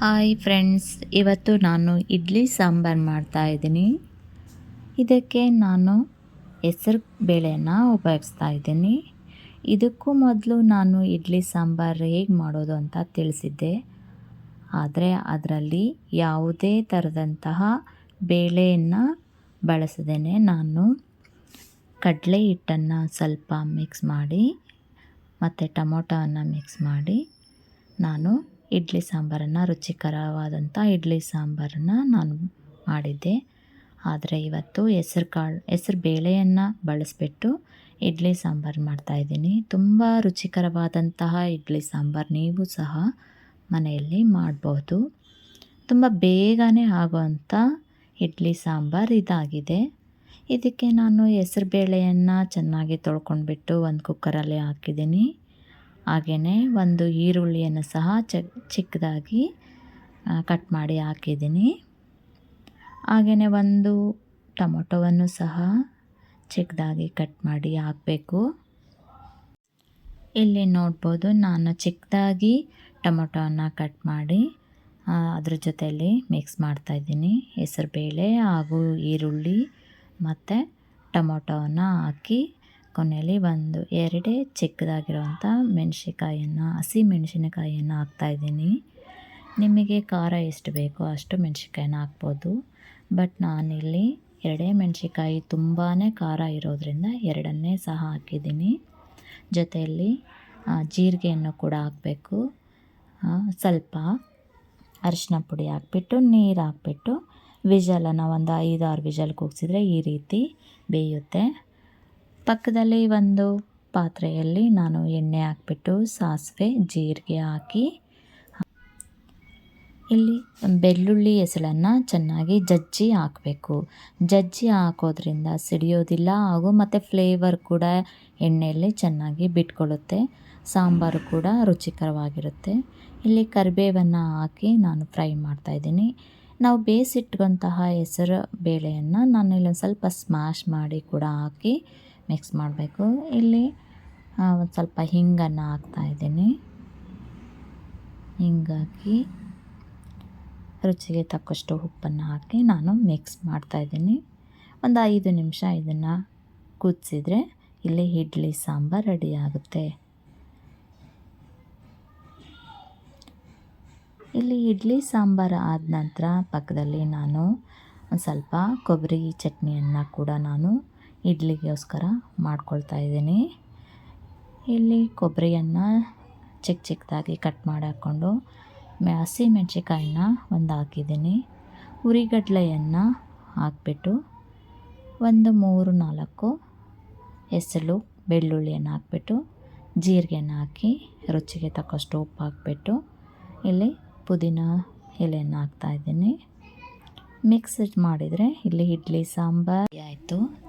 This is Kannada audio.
ಹಾಯ್ ಫ್ರೆಂಡ್ಸ್, ಇವತ್ತು ನಾನು ಇಡ್ಲಿ ಸಾಂಬಾರು ಮಾಡ್ತಾ ಇದ್ದೀನಿ. ಇದಕ್ಕೆ ನಾನು ಹೆಸರು ಬೇಳೆಯನ್ನು ಉಪಯೋಗಿಸ್ತಾ ಇದ್ದೀನಿ. ಇದಕ್ಕೂ ಮೊದಲು ನಾನು ಇಡ್ಲಿ ಸಾಂಬಾರು ಹೇಗೆ ಮಾಡೋದು ಅಂತ ತಿಳಿಸಿದ್ದೆ. ಆದರೆ ಅದರಲ್ಲಿ ಯಾವುದೇ ಥರದಂತಹ ಬೇಳೆಯನ್ನು ಬಳಸದೇ ನಾನು ಕಡಲೆ ಹಿಟ್ಟನ್ನು ಸ್ವಲ್ಪ ಮಿಕ್ಸ್ ಮಾಡಿ, ಮತ್ತು ಟೊಮೊಟೊವನ್ನು ಮಿಕ್ಸ್ ಮಾಡಿ ನಾನು ಇಡ್ಲಿ ಸಾಂಬಾರನ್ನು ರುಚಿಕರವಾದಂಥ ಇಡ್ಲಿ ಸಾಂಬಾರನ್ನು ನಾನು ಮಾಡಿದ್ದೆ. ಆದರೆ ಇವತ್ತು ಹೆಸ್ರು ಕಾಳು, ಹೆಸ್ರು ಬೇಳೆಯನ್ನು ಬಳಸಿಬಿಟ್ಟು ಇಡ್ಲಿ ಸಾಂಬಾರು ಮಾಡ್ತಾಯಿದ್ದೀನಿ ತುಂಬ ರುಚಿಕರವಾದಂತಹ ಇಡ್ಲಿ ಸಾಂಬಾರು ನೀವು ಸಹ ಮನೆಯಲ್ಲಿ ಮಾಡಬಹುದು ತುಂಬ ಬೇಗನೆ ಆಗುವಂಥ ಇಡ್ಲಿ ಸಾಂಬಾರು ಇದಾಗಿದೆ. ಇದಕ್ಕೆ ನಾನು ಹೆಸ್ರು ಬೇಳೆಯನ್ನು ಚೆನ್ನಾಗಿ ತೊಳ್ಕೊಂಡ್ಬಿಟ್ಟು ಒಂದು ಕುಕ್ಕರಲ್ಲಿ ಹಾಕಿದ್ದೀನಿ. ಹಾಗೆಯೇ ಒಂದು ಈರುಳ್ಳಿಯನ್ನು ಸಹ ಚಿಕ್ಕದಾಗಿ ಕಟ್ ಮಾಡಿ ಹಾಕಿದ್ದೀನಿ. ಹಾಗೆಯೇ ಒಂದು ಟೊಮೊಟೊವನ್ನು ಸಹ ಚಿಕ್ಕದಾಗಿ ಕಟ್ ಮಾಡಿ ಹಾಕಬೇಕು. ಇಲ್ಲಿ ನೋಡ್ಬೋದು ನಾನು ಚಿಕ್ಕದಾಗಿ ಟೊಮೊಟೊವನ್ನು ಕಟ್ ಮಾಡಿ ಅದ್ರ ಜೊತೆಯಲ್ಲಿ ಮಿಕ್ಸ್ ಮಾಡ್ತಾಯಿದ್ದೀನಿ ಬೇಳೆ ಹಾಗೂ ಈರುಳ್ಳಿ ಮತ್ತು ಟೊಮೊಟೊವನ್ನು ಹಾಕಿ ಕೊನೆಯಲ್ಲಿ ಒಂದು ಎರಡೇ ಚಿಕ್ಕದಾಗಿರುವಂಥ ಮೆಣಸಿಕಾಯನ್ನು ಹಸಿ ಮೆಣಸಿನಕಾಯಿಯನ್ನು ಹಾಕ್ತಾಯಿದ್ದೀನಿ ನಿಮಗೆ ಖಾರ ಎಷ್ಟು ಬೇಕೋ ಅಷ್ಟು ಮೆಣಸಿನ್ಕಾಯಿನ ಹಾಕ್ಬೋದು. ಬಟ್ ನಾನಿಲ್ಲಿ ಎರಡೇ ಮೆಣಸಿಕಾಯಿ ತುಂಬಾ ಖಾರ ಇರೋದರಿಂದ ಎರಡನ್ನೇ ಸಹ ಹಾಕಿದ್ದೀನಿ. ಜೊತೆಯಲ್ಲಿ ಜೀರಿಗೆಯನ್ನು ಕೂಡ ಹಾಕಬೇಕು. ಸ್ವಲ್ಪ ಅರಿಶಿನ ಪುಡಿ ಹಾಕ್ಬಿಟ್ಟು, ನೀರು ಹಾಕ್ಬಿಟ್ಟು ವಿಜಲನ್ನು ಒಂದು ಐದಾರು ವಿಜಲ್ ಕೂಗಿಸಿದ್ರೆ ಈ ರೀತಿ ಬೇಯುತ್ತೆ. ಪಕ್ಕದಲ್ಲಿ ಒಂದು ಪಾತ್ರೆಯಲ್ಲಿ ನಾನು ಎಣ್ಣೆ ಹಾಕ್ಬಿಟ್ಟು ಸಾಸಿವೆ, ಜೀರಿಗೆ ಹಾಕಿ, ಇಲ್ಲಿ ಬೆಳ್ಳುಳ್ಳಿ ಎಸಳನ್ನು ಚೆನ್ನಾಗಿ ಜಜ್ಜಿ ಹಾಕಬೇಕು. ಜಜ್ಜಿ ಹಾಕೋದ್ರಿಂದ ಸಿಡಿಯೋದಿಲ್ಲ ಹಾಗೂ ಮತ್ತು ಫ್ಲೇವರ್ ಕೂಡ ಎಣ್ಣೆಯಲ್ಲಿ ಚೆನ್ನಾಗಿ ಬಿಟ್ಕೊಳ್ಳುತ್ತೆ. ಸಾಂಬಾರು ಕೂಡ ರುಚಿಕರವಾಗಿರುತ್ತೆ. ಇಲ್ಲಿ ಕರಿಬೇವನ್ನು ಹಾಕಿ ನಾನು ಫ್ರೈ ಮಾಡ್ತಾಯಿದ್ದೀನಿ ನಾವು ಬೇಯಿಸಿಟ್ಕೊಂತಹ ಹೆಸರು ಬೇಳೆಯನ್ನು ನಾನು ಇಲ್ಲೊಂದು ಸ್ವಲ್ಪ ಸ್ಮ್ಯಾಶ್ ಮಾಡಿ ಕೂಡ ಹಾಕಿ ಮಿಕ್ಸ್ ಮಾಡಬೇಕು. ಇಲ್ಲಿ ಒಂದು ಸ್ವಲ್ಪ ಹಿಂಗನ್ನು ಹಾಕ್ತಾಯಿದ್ದೀನಿ ಹಿಂಗಾಗಿ ರುಚಿಗೆ ತಕ್ಕಷ್ಟು ಉಪ್ಪನ್ನು ಹಾಕಿ ನಾನು ಮಿಕ್ಸ್ ಮಾಡ್ತಾಯಿದ್ದೀನಿ ಒಂದು ಐದು ನಿಮಿಷ ಇದನ್ನು ಕುದಿಸಿದ್ರೆ ಇಲ್ಲಿ ಇಡ್ಲಿ ಸಾಂಬಾರು ರೆಡಿ ಆಗುತ್ತೆ. ಇಲ್ಲಿ ಇಡ್ಲಿ ಸಾಂಬಾರು ಆದ ನಂತರ ಪಕ್ಕದಲ್ಲಿ ನಾನು ಒಂದು ಸ್ವಲ್ಪ ಕೊಬ್ಬರಿ ಚಟ್ನಿಯನ್ನು ಕೂಡ ನಾನು ಇಡ್ಲಿಗೋಸ್ಕರ ಮಾಡ್ಕೊಳ್ತಾ ಇದ್ದೀನಿ. ಇಲ್ಲಿ ಕೊಬ್ಬರಿಯನ್ನು ಚಿಕ್ಕ ಚಿಕ್ಕದಾಗಿ ಕಟ್ ಮಾಡಿ ಹಾಕ್ಕೊಂಡು ಹಸಿ ಮೆಣಸಿಕಾಯಿನ ಒಂದು ಹಾಕಿದ್ದೀನಿ. ಉರಿಗಡ್ಲೆಯನ್ನು ಹಾಕ್ಬಿಟ್ಟು ಒಂದು ಮೂರು ನಾಲ್ಕು ಹೆಸರು ಬೆಳ್ಳುಳ್ಳಿಯನ್ನು ಹಾಕ್ಬಿಟ್ಟು ಜೀರಿಗೆನ ಹಾಕಿ ರುಚಿಗೆ ತಕ್ಕಷ್ಟು ಉಪ್ಪು ಹಾಕ್ಬಿಟ್ಟು ಇಲ್ಲಿ ಪುದೀನ ಎಲೆಯನ್ನು ಹಾಕ್ತಾಯಿದ್ದೀನಿ ಮಿಕ್ಸ್ ಮಾಡಿದರೆ ಇಲ್ಲಿ ಇಡ್ಲಿ ಸಾಂಬಾರ್ ಆಯಿತು.